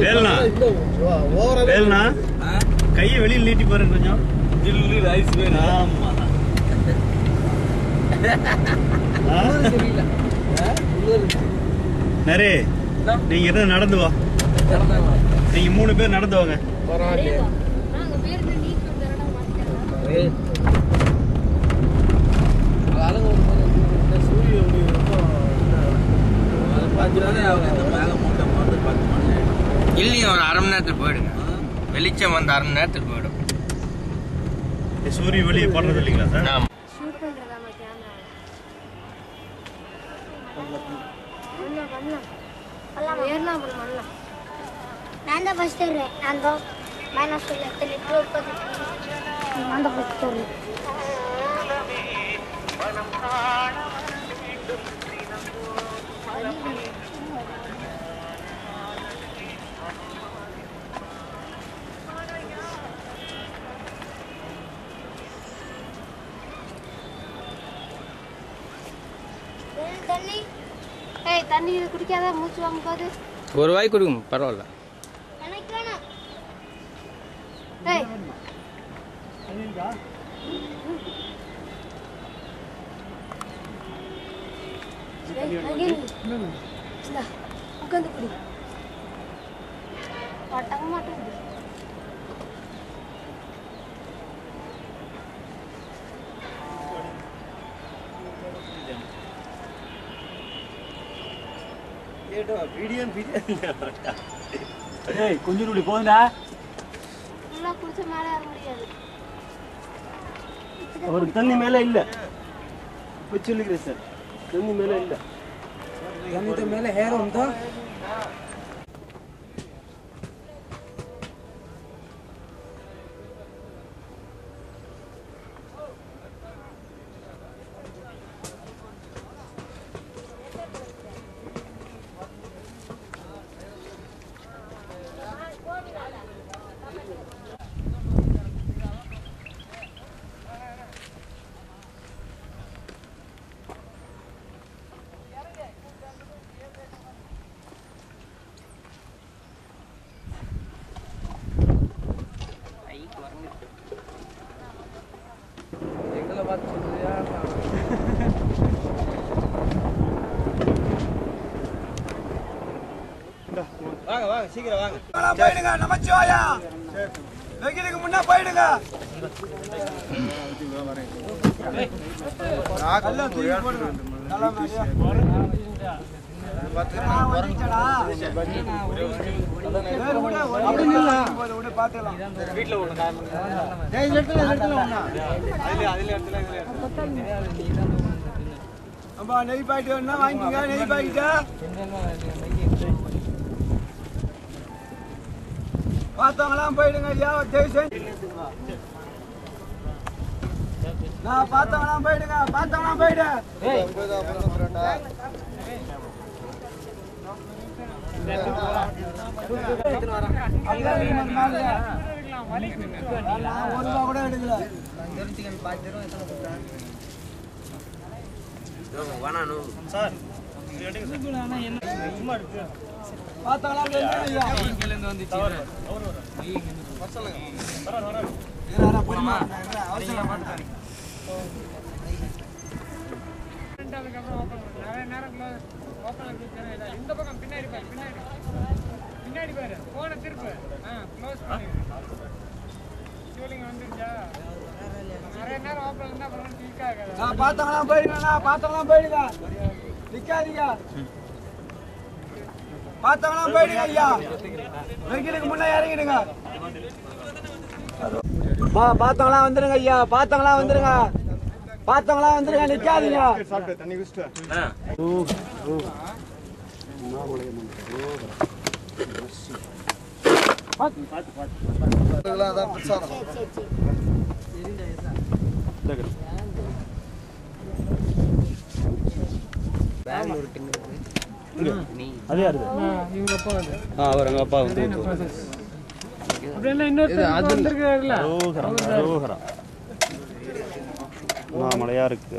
வேலுண்ணா வேலுண்ணா கையை வெளியில் நீட்டி பாருங்க கொஞ்சம். ஜில்லு ஐஸ் வேணும் ஆமா? நரே நீங்க என்ன நடந்து வா. நீங்க மூணு பேர் நடந்து வாங்க. நாங்க பேருந்து நீட் வந்தறடா மாட்டேன் இல்லைங்க ஒரு அரை மணி நேரத்துக்கு போயிடுங்க. வெளிச்சம் வந்து அரை மணி நேரத்துக்கு போயிடும். சூரிய வெளியே படுறது இல்லைங்களா சார்? ஆமா. ஷூட் பண்றதா கேமரா பண்ணலாம் பண்ணலாம் பண்ணலாம் ஏறலாம். அப்புறம் பண்ணலாம் நான் தான் ஃபர்ஸ்ட் வருவேன் நான் தான் மைனஸ் சொல்ல எத்தனை டூ நான் தான் ஃபர்ஸ்ட் வருவேன் தண்ணி ஏய் தண்ணி குடிக்காத மூச்சு வாங்க போது. ஒரு வாய் கொடுங்க பரவாயில்ல. எனக்கு வேணாம் ஏய் உட்காந்து குடி. மாட்டாங்க மாட்டேங்குது ஏய் கொஞ்சம் இப்படி போகுதுடா ஃபுல்லாக குடிச்ச மேலே ஏற முடியாது. அவருக்கு தண்ணி மேல இல்ல. சார். தண்ணி மேல இல்ல. வாங்க வாங்க சீக்கிரம் வாங்க போயிடுங்க நமச்சிவாயா வெயிலுக்கு முன்ன போயிடுங்க நல்லா தூக்கி போடுங்க. நல்லா மாதிரியா. ஆ, வந்துருச்சடா. வேறு விடு, ஒரு நிமிஷம் தான் போகுது, விடு, பார்த்துக்கலாம். ஏய், இந்த இடத்துல, இந்த இடத்துல ஒண்ணா. அம்மா, நெய் பாக்கெட் வேணும்னா வாங்கிக்கோங்க, நெய் பாக்கெட்டு. பார்த்தவங்களாம் போயிடுங்க ஐயா ஜெய்சன் நான் பார்த்தவங்களாம் போயிடுங்க பார்த்தவங்களாம் போயிடு. அங்க ஒரு ரூபா கூட எடுக்கல சார் இது எடுங்க சார் சும்மா இருக்கு பார்த்தவங்களாம் போயிடுங்க ஐயா வராரு வராரு இரு, இரு, பொறுமை. இரு, அவசரம் நான் பார்த்தவங்களாம் போயிடுங்கண்ணா பார்த்தவங்களாம் போயிடுங்க நிக்காதீங்க. பார்த்தவங்களாம் போயிடுங்க ஐயா. வெயிலுக்கு முன்னே இறங்கிடுங்க. பா பார்த்தவங்களாம் வந்துருங்க ஐயா. பார்த்தவங்களாம் வந்துருங்க. பார்த்தவங்களாம் வந்துருங்க நிக்காதீங்க. அது யாரு ஆ அவர் எங்க அப்பா வந்து ரோஹரா ரோஹரா மழையா இருக்கு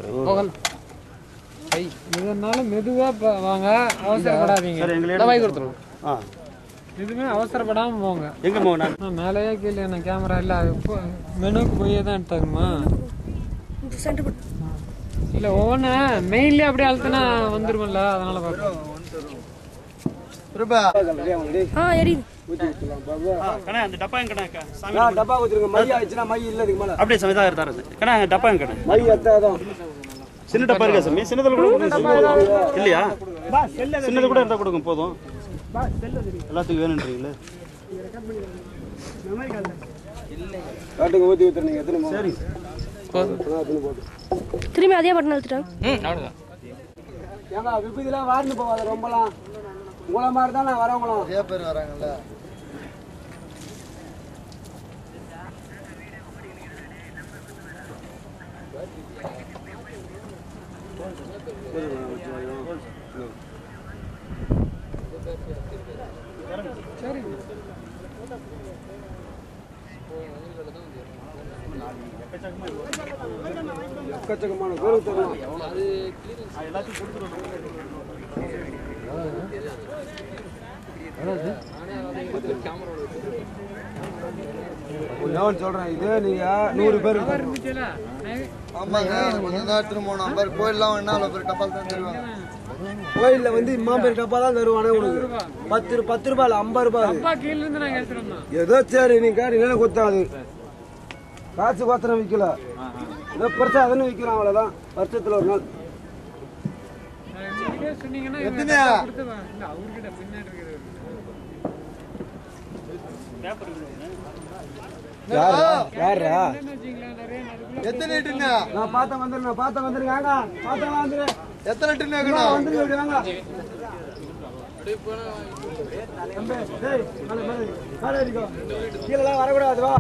இதனால மெதுவா ப- வாங்க அவசரப்படாதீங்க சார் எங்களை வாங்கி கொடுத்துருவோம் ஆ எதுவுமே அவசரப்படாம போங்க எங்க போகணும் மேலேயே கீழே என்ன கேமரா இல்லை மெனுக்கு போயே தான் எடுத்தாங்கம்மா இல்லை ஒவ்வொன்று மெயின்லேயே அப்படியே அழுத்தினா வந்துருமில்ல அதனால பார்க்குறேன் ஆ எரியுது கண்ணா அந்த டப்பா அக்கா? சாமி ஆ, டப்பா ஊத்துருங்க மை ஆயிடுச்சுன்னா மை இல்ல இதுக்கு மேல. அப்படியே சமைதா தரது. கண்ணா டப்பா எங்க மை எத்தாதான் சின்ன டப்பா இருக்கா சாமி? சின்னதுல கூட. இல்லையா? சின்னது கூட இருந்தா கொடுங்க போதும். எல்லாத்துக்கும் வேணுன்றீங்களே. காட்டுங்க. ஊத்தி ஊத்துறீங்க எத்தனை? சரி. எத்தனை போகுது திரும்பி அதே பட்டன் அழுத்துட்டாங்க. ம் அவ்வளோதான் ஏங்க விபத்துலாம் வார்ந்து போவாத ரொம்பலாம். உங்களை மாதிரி தானே வரவங்களும். நிறைய பேர் வராங்கல்ல. எக்கச்சக்கமான பேருக்கு தரலாம் நான் சொல்றேன் இதே நீங்க நூறு பேர் ஆமாங்க எடுத்துட்டு போனோம் நம்பர் கோயில்லாம் என்ன அவ்வளோ பேர் டப்பால் தான் தருவாங்க. கோயில்ல வந்து இம்மா பேர் டப்பா தான் தருவானே உனக்கு. பத்து பத்து ரூபாய் ஐம்பது ரூபாய் ஏதோ சரி நீ இல்லைன்னா கொத்தாது. காசு கோத்திரம் விற்கல ஏதோ பெருசா அதுன்னு விற்கிறோம் அவ்வளவுதான். வருஷத்துல ஒரு நாள். எத்தனை நான் பார்த்தேன் வந்துடுறேன் நான் பார்த்தேன் வந்துருங்க வாங்க. வந்துரு. எத்தனை வைக்கணும் வந்துருங்க இப்படி வாங்க. கீழெல்லாம் வரக்கூடாது வா.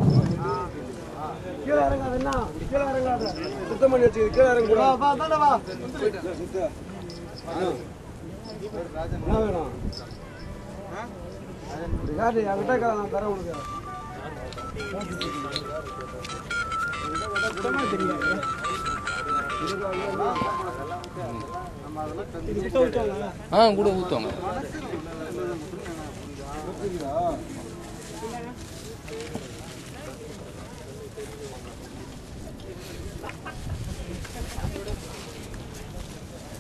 கீழே இறங்காது என்ன கீழே இறங்காத சுத்தம் பண்ணி வச்சுக்கிது கீழே இறங்க வா தானே வா என்ன வேணும் யாரு என்கிட்ட நான் உனக்கு ஆ கூட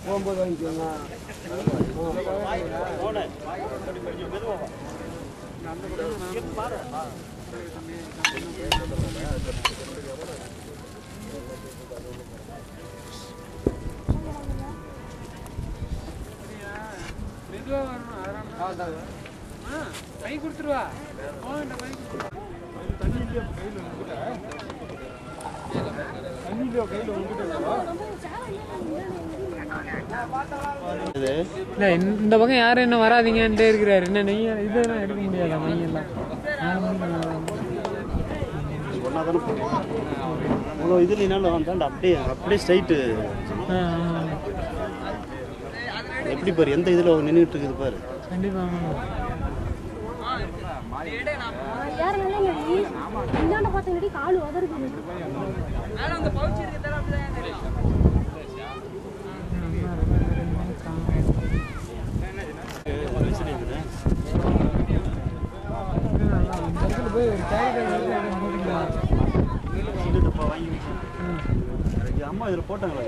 போகும்போது வாங்கிக்கோங்க மெதுவா வரணும் அதனால கை கொடுத்துருவா. போகண்ட கை கொடுத்துருவா இல்ல இந்த பக்கம் யாரும் என்ன வராதீங்கன்ட்டே இருக்கிறாரு. என்ன நெய் இதெல்லாம் எடுக்க முடியாதா மையெல்லாம்? ஒன்றா தானே போகும் இவ்வளோ இது இல்லைனாலும் வந்தாண்டா அப்படியே அப்படியே ஸ்ட்ரைட்டு. எப்படி பாரு எந்த இதில் நின்றுட்டு இருக்குது பாரு. கண்டிப்பா ஆமா. யாரும் இல்லைங்க இந்தாண்ட பார்த்தீங்கடி காலு உதறுது கேரக்டர் போட்டுக்கலாம் சின்ன டப்பா வாங்கி வச்சு. அம்மா இதில் போட்டாங்களா?